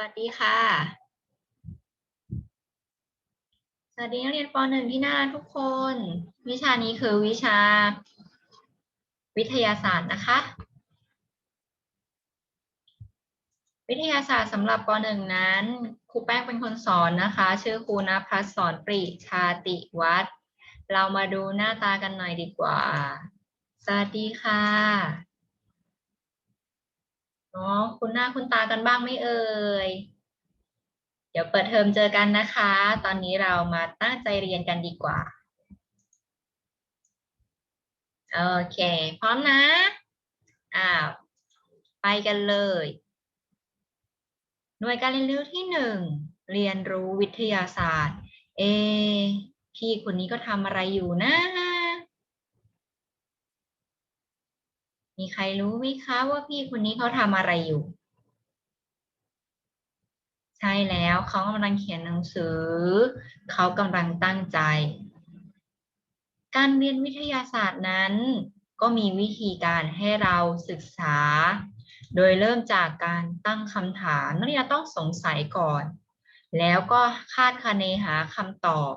วัสดีค่ะ สวัสดีนักเรียนป .1 ที่น่ารักทุกคน วิชานี้คือวิชาวิทยาศาสตร์นะคะ วิทยาศาสตร์สำหรับป .1 นั้นครูแป้งเป็นคนสอนนะคะ ชื่อครูนภัสสอนปรีชาติวัฒน์เรามาดูหน้าตากันหน่อยดีกว่า สวัสดีค่ะ อ๋อคุณหน้าคุณตากันบ้างไม่เอ่ย เดี๋ยวเปิดเทอมเจอกันนะคะ ตอนนี้เรามาตั้งใจเรียนกันดีกว่า โอเค พร้อมนะ อ้าว ไปกันเลย หน่วยการเรียนรู้ที่หนึ่ง เรียนรู้วิทยาศาสตร์ เอ พี่คนนี้ก็ทำอะไรอยู่นะ มีใครรู้ไหมคะว่าพี่คนนี้เขาทำอะไรอยู่ ใช่แล้วเขากำลังเขียนหนังสือ เขากำลังตั้งใจ การเรียนวิทยาศาสตร์นั้น ก็มีวิธีการให้เราศึกษา โดยเริ่มจากการตั้งคำถามนักเรียนต้องสงสัยก่อน แล้วก็คาดคะเนหาคำตอบ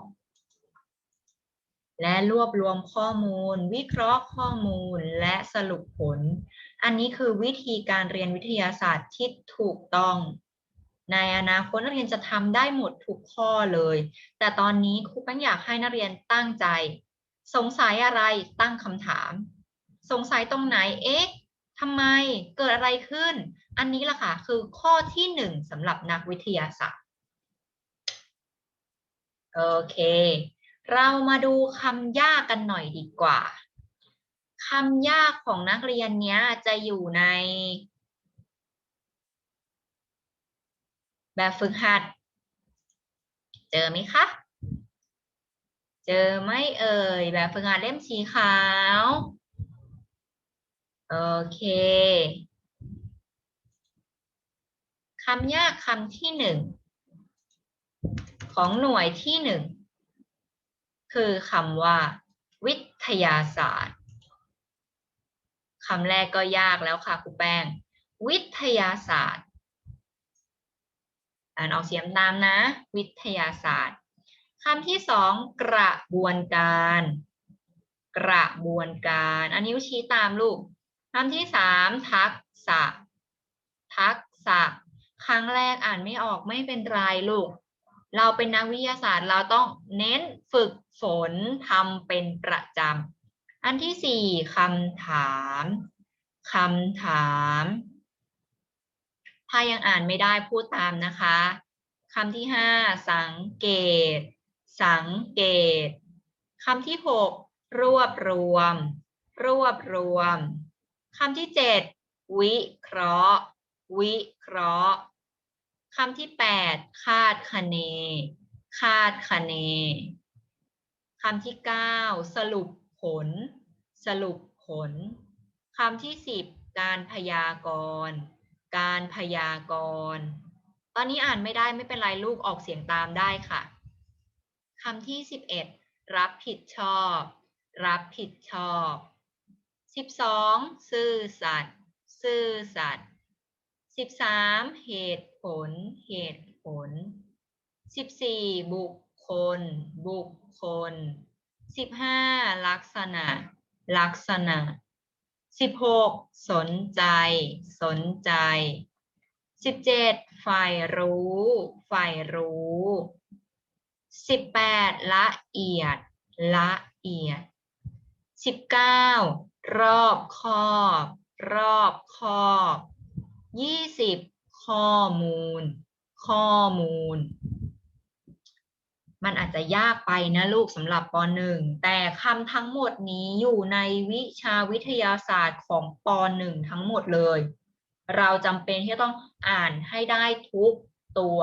และรวบรวมข้อมูล วิเคราะห์ข้อมูล และสรุปผล อันนี้คือวิธีการเรียนวิทยาศาสตร์ที่ถูกต้อง ในอนาคตนักเรียนจะทำได้หมดทุกข้อเลย แต่ตอนนี้ครูแป้งอยากให้นักเรียนตั้งใจ สงสัยอะไรตั้งคำถาม สงสัยตรงไหนเอ๊ะทำไมเกิดอะไรขึ้น อันนี้ล่ะค่ะคือข้อที่หนึ่งสำหรับนักวิทยาศาสตร์ โอเค เรามาดูคำยากกันหน่อยดีกว่าคำยากของนักเรียนเนี้ยจะอยู่ใน แบบฝึกหัด เจอไหมคะ เจอไหมเอ่ย แบบฝึกหัดเล่มสีขาว โอเคคำยากคำที่หนึ่งของหน่วยที่หนึ่ง คือคำว่า วิทยาศาสตร์คำแรกก็ยากแล้วค่ะครูแป้ง วิทยาศาสตร์ อ่านออกเสียงตามนะ วิทยาศาสตร์คำที่สองกระบวนการ กระบวนการ อันนี้ชี้ตามลูกคำที่สามทักษะ ทักษะ ครั้งแรกอ่านไม่ออกไม่เป็นไรลูก เราเป็นนักวิทยาศาสตร์เราต้องเน้นฝึก ฝนทำเป็นประจำ อันที่สี่คำถามคำถาม ถ้ายังอ่านไม่ได้พูดตามนะคะคำที่ห้าสังเกต สังเกตคำที่หกรวบรวม รวบรวมคำที่เจ็ดวิเคราะห์ วิเคราะห์คำที่แปดคาดคะเน คาดคะเน คำที่เก้าสรุปผล สรุปผลคำที่สิบการพยากรณ์ การพยากรณ์ ตอนนี้อ่านไม่ได้ไม่เป็นไรลูกออกเสียงตามได้ค่ะคำที่สิบเอ็ดรับผิดชอบ รับผิดชอบสิบสองซื่อสัตย์ซื่อสัตย์สิบสามเหตุผล เหตุผลสิบสี่บุคคล บุค คลสิบห้าลักษณะ ลักษณะสิบหกสนใจ สนใจสิบเจ็ดฝ่ายรู้ ฝ่ายรู้สิบแปดละเอียด ละเอียดสิบเก้ารอบคอบ รอบคอบยี่สิบข้อมูล ข้อมูล มันอาจจะยากไปนะลูกสำหรับป .1 แต่คำทั้งหมดนี้อยู่ในวิชาวิทยาศาสตร์ของป .1 ทั้งหมดเลย เราจำเป็นที่ต้องอ่านให้ได้ทุกตัว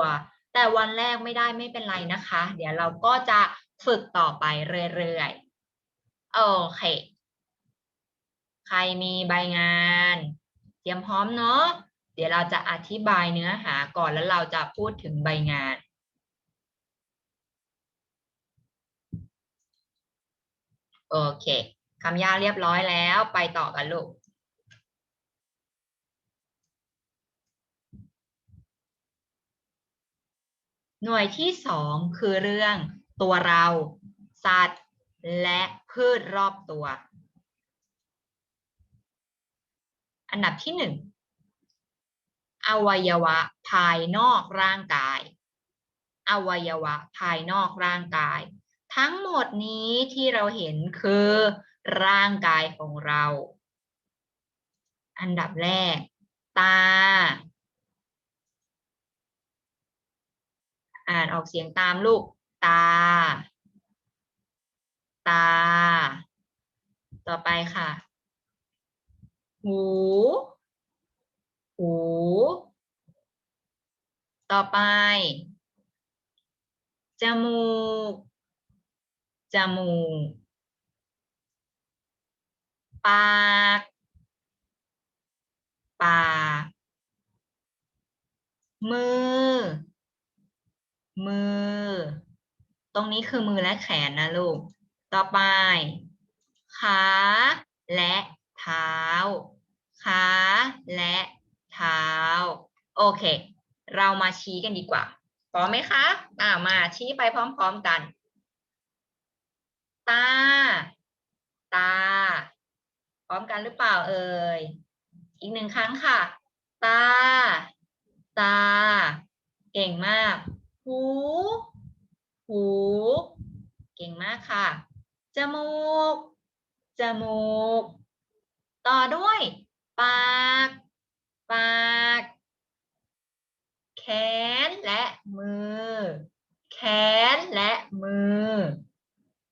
แต่วันแรกไม่ได้ไม่เป็นไรนะคะ เดี๋ยวเราก็จะฝึกต่อไปเรื่อยๆ โอเค ใครมีใบงาน เตรียมพร้อมเนาะ เดี๋ยวเราจะอธิบายเนื้อหาก่อนแล้วเราจะพูดถึงใบงาน โอเคคำยากเรียบร้อยแล้วไปต่อกันลูกหน่วยที่สองคือเรื่องตัวเรา สัตว์ และพืชรอบตัว อันดับที่หนึ่งอวัยวะภายนอกร่างกาย อวัยวะภายนอกร่างกาย ทั้งหมดนี้ที่เราเห็นคือร่างกายของเรา อันดับแรก ตา อ่านออกเสียงตามลูก ตา ตา ต่อไปค่ะ หู หู ต่อไป จมูก มูก ปาก ปาก มือ มือ ตรงนี้คือมือและแขนนะลูก ต่อไป ขา และเท้า ขา และเท้า โอเค เรามาชี้กันดีกว่า พร้อมไหมคะ อ่า มาชี้ไปพร้อม ๆกัน ตา ตา พร้อมกันหรือเปล่าเอ่ย อีกหนึ่งครั้งค่ะ ตา ตา เก่งมาก หู หู เก่งมากค่ะ จมูก จมูก ต่อด้วย ปาก ปาก แขนและมือ แขนและมือ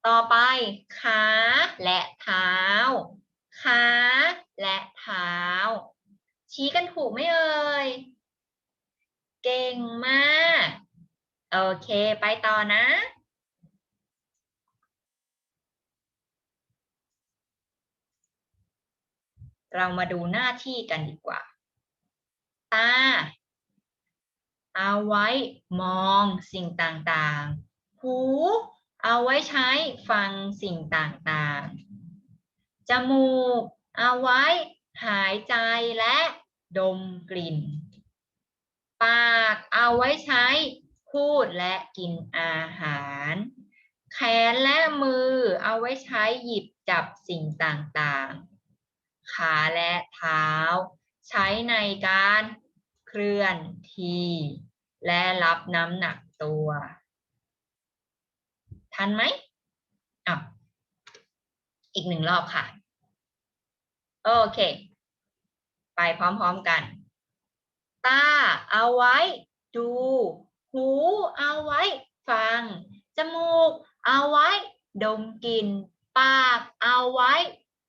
ต่อไปขาและเท้าขาและเท้า ชี้กันถูกไหมเอ่ย เก่งมาก โอเค ไปต่อนะ เรามาดูหน้าที่กันดีกว่า ตา เอาไว้มองสิ่งต่างๆ หู เอาไว้ใช้ฟังสิ่งต่างๆ จมูก เอาไว้หายใจและดมกลิ่น ปากเอาไว้ใช้พูดและกินอาหาร แขนและมือเอาไว้ใช้หยิบจับสิ่งต่างๆ ขาและเท้า ใช้ในการเคลื่อนที่ และรับน้ำหนักตัว ทันไหมอะอีกหนึ่งรอบค่ะ โอเค ไปพร้อมๆกัน ตาเอาไว้ ดู หูเอาไว้ ฟัง จมูก เอาไว้ ดมกลิ่น ปาก เอาไว้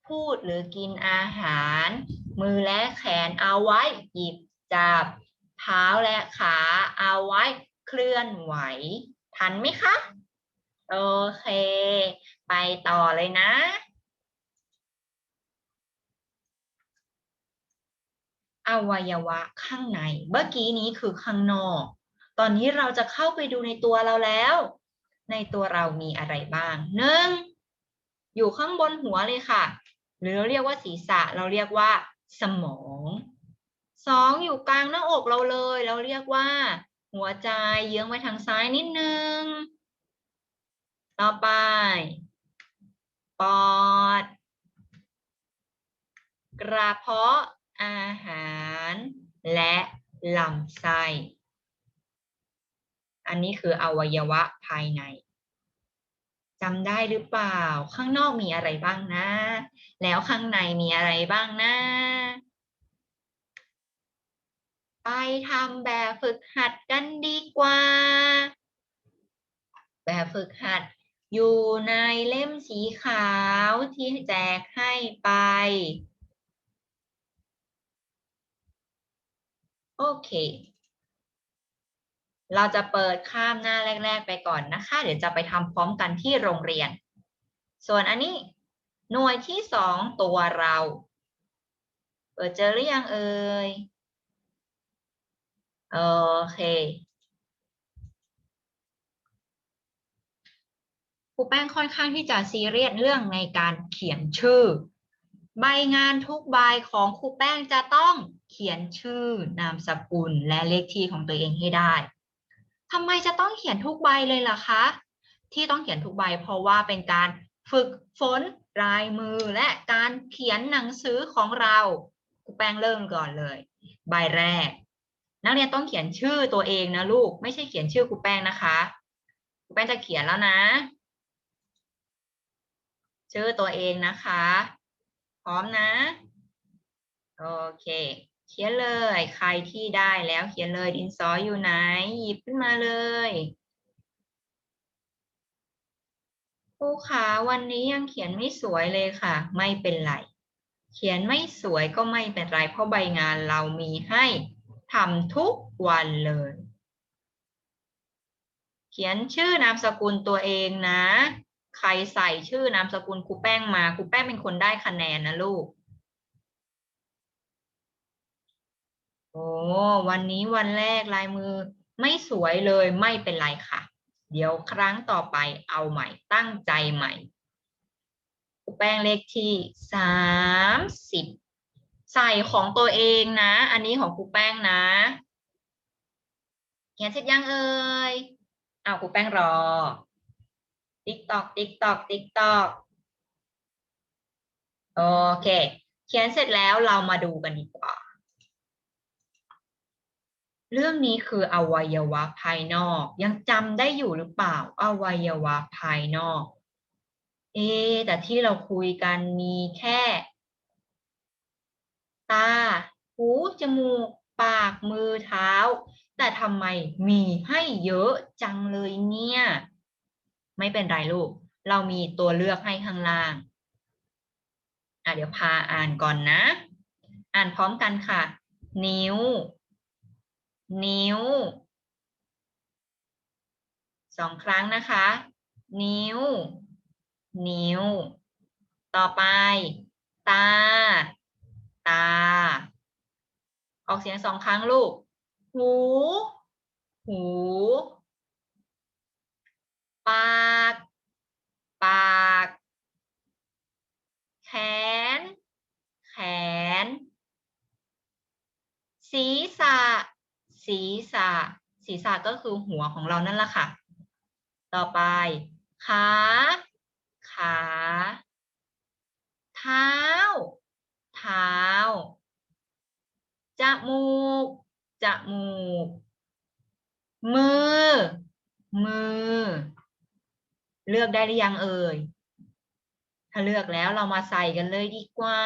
พูดหรือกินอาหาร มือและแขนเอาไว้ หยิบจับ เท้าและขาเอาไว้ เคลื่อนไหว ทันไหมคะ โอเค ไปต่อเลยนะ อวัยวะข้างใน เมื่อกี้นี้คือข้างนอก ตอนนี้เราจะเข้าไปดูในตัวเราแล้ว ในตัวเรามีอะไรบ้างหนึ่งอยู่ข้างบนหัวเลยค่ะ หรือเราเรียกว่าศีรษะ เราเรียกว่าสมองสองอยู่กลางหน้าอกเราเลย เราเรียกว่า หัวใจเยื้องไปทางซ้ายนิดนึง ต่อไป ปอด กระเพาะอาหาร และลำไส้ อันนี้คืออวัยวะภายในจำได้หรือเปล่า ข้างนอกมีอะไรบ้างนะ แล้วข้างในมีอะไรบ้างนะ ไปทำแบบฝึกหัดกันดีกว่า แบบฝึกหัด อยู่ในเล่มสีขาวที่แจกให้ไป โอเค เราจะเปิดข้ามหน้าแรก ๆ ไปก่อนนะคะ เดี๋ยวจะไปทำพร้อมกันที่โรงเรียน ส่วนอันนี้หน่วยที่สองตัวเรา เปิดเจอหรือยังเอ่ย โอเค ครูแป้งค่อนข้างที่จะซีเรียสเรื่องในการเขียนชื่อ ใบงานทุกใบของครูแป้งจะต้องเขียนชื่อนามสกุลและเลขที่ของตัวเองให้ได้ทำไมจะต้องเขียนทุกใบเลยล่ะคะ ที่ต้องเขียนทุกใบเพราะว่าเป็นการฝึกฝนลายมือและการเขียนหนังสือของเราครูแป้งเริ่มก่อนเลย ใบแรก นักเรียนต้องเขียนชื่อตัวเองนะลูก ไม่ใช่เขียนชื่อครูแป้งนะคะครูแป้งจะเขียนแล้วนะ ชื่อตัวเองนะคะ พร้อมนะ โอเค เขียนเลย ใครที่ได้แล้วเขียนเลยดินสออยู่ไหน หยิบขึ้นมาเลยครูขาวันนี้ยังเขียนไม่สวยเลยค่ะ ไม่เป็นไร เขียนไม่สวยก็ไม่เป็นไร เพราะใบงานเรามีให้ทำทุกวันเลย เขียนชื่อนามสกุลตัวเองนะ ใครใส่ชื่อนามสกุลครูแป้งมาครูแป้งเป็นคนได้คะแนนนะลูก โอ้วันนี้วันแรกลายมือไม่สวยเลยไม่เป็นไรค่ะ เดี๋ยวครั้งต่อไปเอาใหม่ตั้งใจใหม่ครูแป้งเลขที่สามสิบใส่ของตัวเองนะ อันนี้ของครูแป้งนะเขียนเสร็จยังเอ่ยเอาครูแป้งรอ ติ๊กตอกติ๊กตอกติ๊กตอกโอเค เขียนเสร็จแล้วเรามาดูกันดีกว่า เรื่องนี้คืออวัยวะภายนอก ยังจำได้อยู่หรือเปล่า อวัยวะภายนอก เอะแต่ที่เราคุยกันมีแค่ ตา หู จมูก ปาก มือ เท้า แต่ทำไมมีให้เยอะจังเลยเนี่ย ไม่เป็นไรลูก เรามีตัวเลือกให้ข้างล่าง อะเดี๋ยวพาอ่านก่อนนะ อ่านพร้อมกันค่ะ นิ้ว นิ้ว สองครั้งนะคะ นิ้ว นิ้ว ต่อไป ตา ตา ออกเสียงสองครั้งลูก หู หู ปาก ปาก แขน แขน ศีรษะ ศีรษะ ศีรษะก็คือหัวของเรานั่นแหละค่ะ ต่อไป ขา ขา เท้า เท้า จมูก จมูก มือ มือ เลือกได้หรือยังเอ่ย ถ้าเลือกแล้วเรามาใส่กันเลยดีกว่า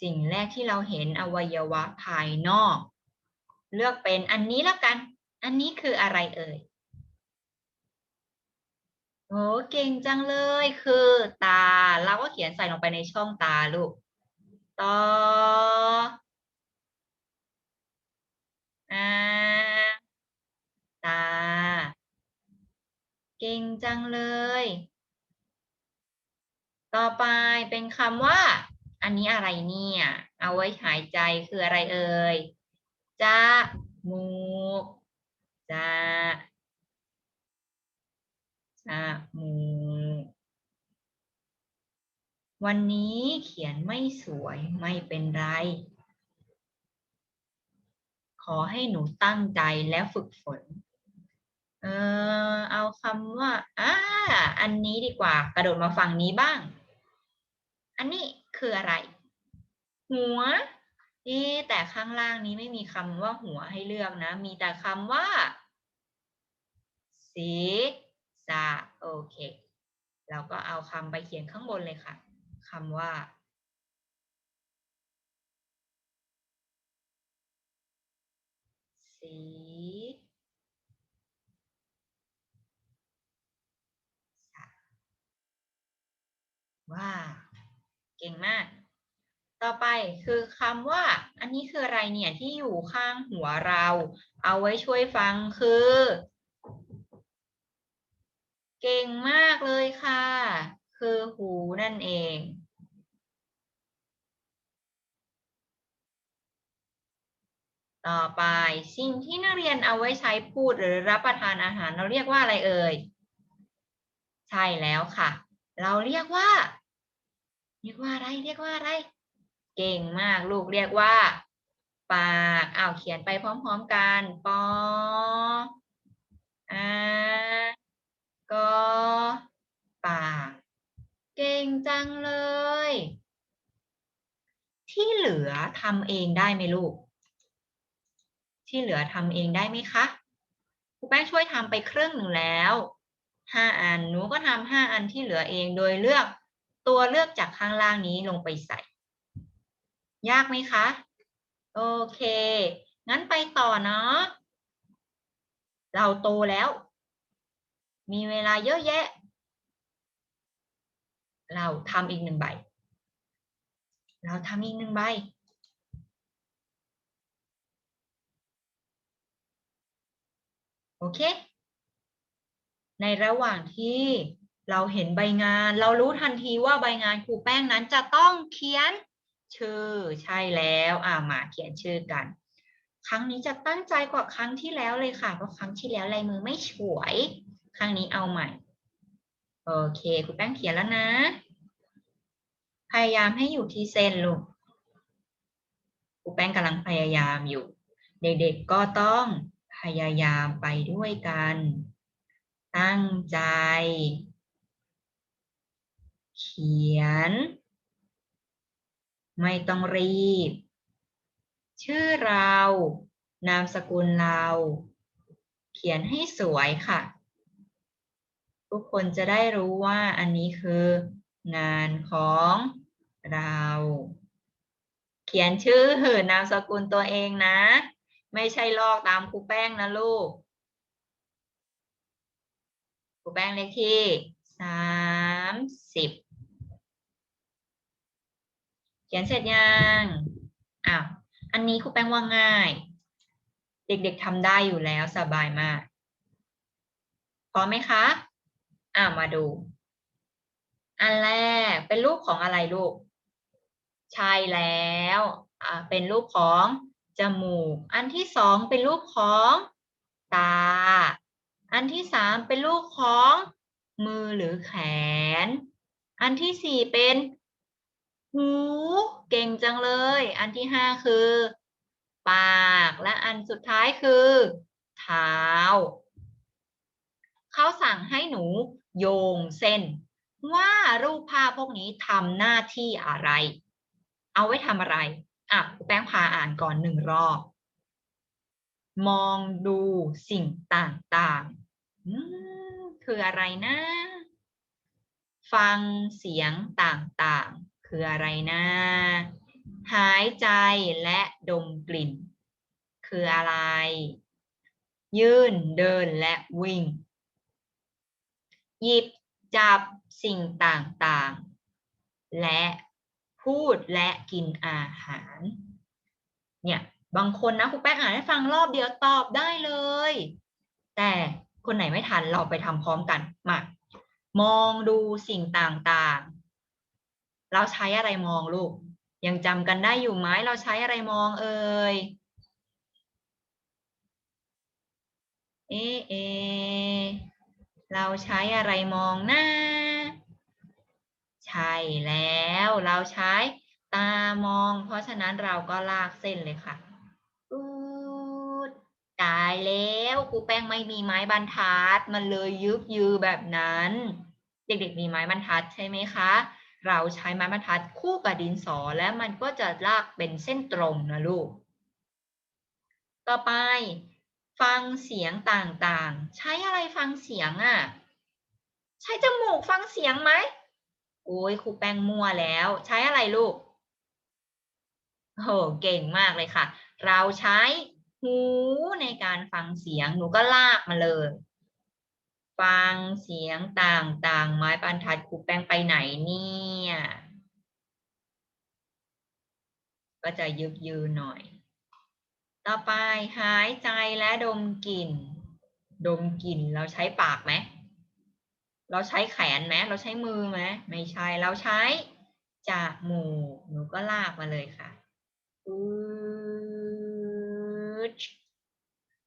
สิ่งแรกที่เราเห็นอวัยวะภายนอก เลือกเป็นอันนี้แล้วกัน อันนี้คืออะไรเอ่ยโอ้เก่งจังเลยคือตา เราก็เขียนใส่ลงไปในช่องตาลูก ต่อ ก่งจังเลย ต่อไปเป็นคำว่า อันนี้อะไรเนี่ย เอาไว้หายใจคืออะไรเอ่ยจมูกจจมูกวันนี้เขียนไม่สวยไม่เป็นไร ขอให้หนูตั้งใจและฝึกฝน เออเอาคำว่าอ่าอันนี้ดีกว่า กระโดดมาฝั่งนี้บ้าง อันนี้คืออะไร หัวเอ๊แต่ข้างล่างนี้ไม่มีคำว่าหัวให้เลือกนะ มีแต่คำว่าศีรษะโอเคเราก็เอาคำไปเขียนข้างบนเลยค่ะคำว่าศี ว้าเก่งมาก ต่อไปคือคำว่า อันนี้คืออะไรเนี่ยที่อยู่ข้างหัวเรา เอาไว้ช่วยฟังคือ เก่งมากเลยค่ะ คือหูนั่นเองต่อไปสิ่งที่นักเรียนเอาไว้ใช้พูดหรือรับประทานอาหารเราเรียกว่าอะไรเอ่ย ใช่แล้วค่ะ เราเรียกว่า เรียกว่าอะไรเรียกว่าอะไร เก่งมากลูกเรียกว่า ปากอ้าวเขียนไปพร้อมๆกันปออากอปากเก่งจังเลย ที่เหลือทำเองได้ไหมลูก ที่เหลือทำเองได้ไหมคะครูแป้งช่วยทำไปครึ่งหนึ่งแล้วห้าอันหนูก็ทำห้าอันที่เหลือเองโดยเลือก ตัวเลือกจากข้างล่างนี้ลงไปใส่ ยากไหมคะ โอเค งั้นไปต่อเนาะเราโตแล้ว มีเวลาเยอะแยะ เราทำอีกหนึ่งใบ เราทำอีกหนึ่งใบโอเค ในระหว่างที่ เราเห็นใบงาน เรารู้ทันทีว่าใบงานครูแป้งนั้นจะต้องเขียนชื่อใช่แล้วอ่ามาเขียนชื่อกัน ครั้งนี้จะตั้งใจกว่าครั้งที่แล้วเลยค่ะเพราะครั้งที่แล้วลายมือไม่สวย ครั้งนี้เอาใหม่โอเคครูแป้งเขียนแล้วนะ พยายามให้อยู่ที่เส้นลูกครูแป้งกำลังพยายามอยู่ เด็กๆก็ต้องพยายามไปด้วยกัน ตั้งใจ เขียน ไม่ต้องรีบ ชื่อเรา นามสกุลเรา เขียนให้สวยค่ะ ทุกคนจะได้รู้ว่าอันนี้คืองานของเรา เขียนชื่อนามสกุลตัวเองนะ ไม่ใช่ลอกตามครูแป้งนะลูกครูแป้งเลขที่สามสิบ เขียนเสร็จยังอ้าวอันนี้ครูแป้งว่าง่าย เด็กๆทำได้อยู่แล้วสบายมากพร้อมไหมคะอ่ามาดู อันแรกเป็นรูปของอะไรลูก ใช่แล้วอ่าเป็นรูปของจมูก อันที่สองเป็นรูปของตา อันที่สามเป็นรูปของมือหรือแขน อันที่สี่เป็น หู เก่งจังเลย อันที่ห้าคือ ปาก และอันสุดท้ายคือ เท้า เขาสั่งให้หนูโยงเส้น ว่ารูปภาพพวกนี้ทำหน้าที่อะไร เอาไว้ทำอะไร อะ แป้งพาอ่านก่อนหนึ่งรอบ มองดูสิ่งต่างๆคืออะไรนะฟังเสียงต่างๆ คืออะไรนะ หายใจและดมกลิ่น คืออะไร ยืนเดินและวิ่ง หยิบจับสิ่งต่างๆ และพูดและกินอาหาร เนี่ยบางคนนะครูแป้งอ่านให้ฟังรอบเดียวตอบได้เลย แต่คนไหนไม่ทันเราไปทำพร้อมกัน มา มองดูสิ่งต่างๆ เราใช้อะไรมองลูก ยังจำกันได้อยู่ไหมเราใช้อะไรมองเอ่ยเอะเอเราใช้อะไรมองหน้า ใช่แล้วเราใช้ตามอง เพราะฉะนั้นเราก็ลากเส้นเลยค่ะอูดตายแล้วครูแป้งไม่มีไม้บรรทัด มันเลยยึกยือแบบนั้น เด็กๆมีไม้บรรทัดใช่ไหมคะ เราใช้ไม้บรรทัดคู่กับดินสอและมันก็จะลากเป็นเส้นตรงนะลูก ต่อไป ฟังเสียงต่างๆ ใช้อะไรฟังเสียงอะ่ะ ใช้จมูกฟังเสียงไหมโอ้ยครูแป้งมั่วแล้ว ใช้อะไรลูกโหเก่งมากเลยค่ะ เราใช้หูในการฟังเสียงหนูก็ลากมาเลย ฟังเสียงต่างๆ ไม้บรรทัดครูแป้งไปไหนเนี่ย ก็จะยึกยืนหน่อย ต่อไปหายใจและดมกลิ่น ดมกลิ่นเราใช้ปากไหม เราใช้แขนไหมเราใช้มือไหมไม่ใช่ เราใช้จมูกหนูก็ลากมาเลยค่ะอื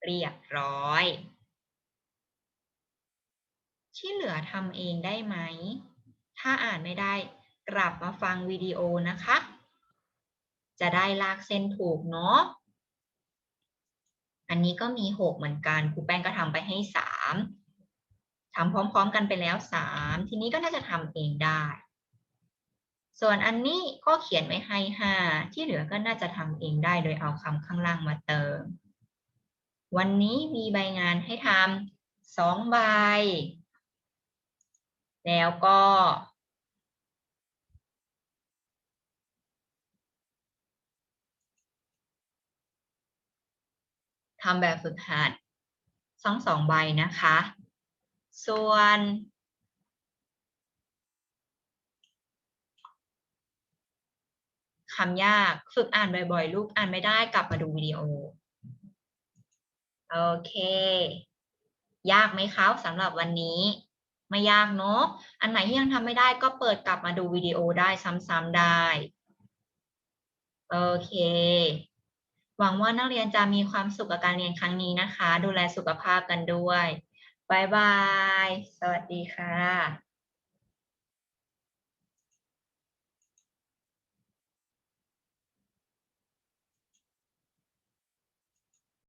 เรียบร้อย ที่เหลือทำเองได้ไหม ถ้าอ่านไม่ได้กลับมาฟังวิดีโอนะคะ จะได้ลากเส้นถูกเนาะ อันนี้ก็มีหกเหมือนกันครูแป้งก็ทำไปให้สามทำพร้อมๆกันไปแล้วสามทีนี้ก็น่าจะทำเองได้ ส่วนอันนี้ก็เขียนไว้ให้ห้าที่เหลือก็น่าจะทำเองได้โดยเอาคำข้างล่างมาเติม วันนี้มีใบงานให้ทำสองใบ แล้วก็ ทำแบบฝึกหัดทั้งสองใบนะคะ ส่วน คำยากฝึกอ่านบ่อยๆ ลูกอ่านไม่ได้กลับมาดูวิดีโอ โอเค ยากไหมครับสำหรับวันนี้ ไม่ยากเนาะ อันไหนที่ยังทำไม่ได้ก็เปิดกลับมาดูวิดีโอได้ซ้ำๆได้ โอเค หวังว่านักเรียนจะมีความสุขกับการเรียนครั้งนี้นะคะ ดูแลสุขภาพกันด้วยบายบาย สวัสดีค่ะ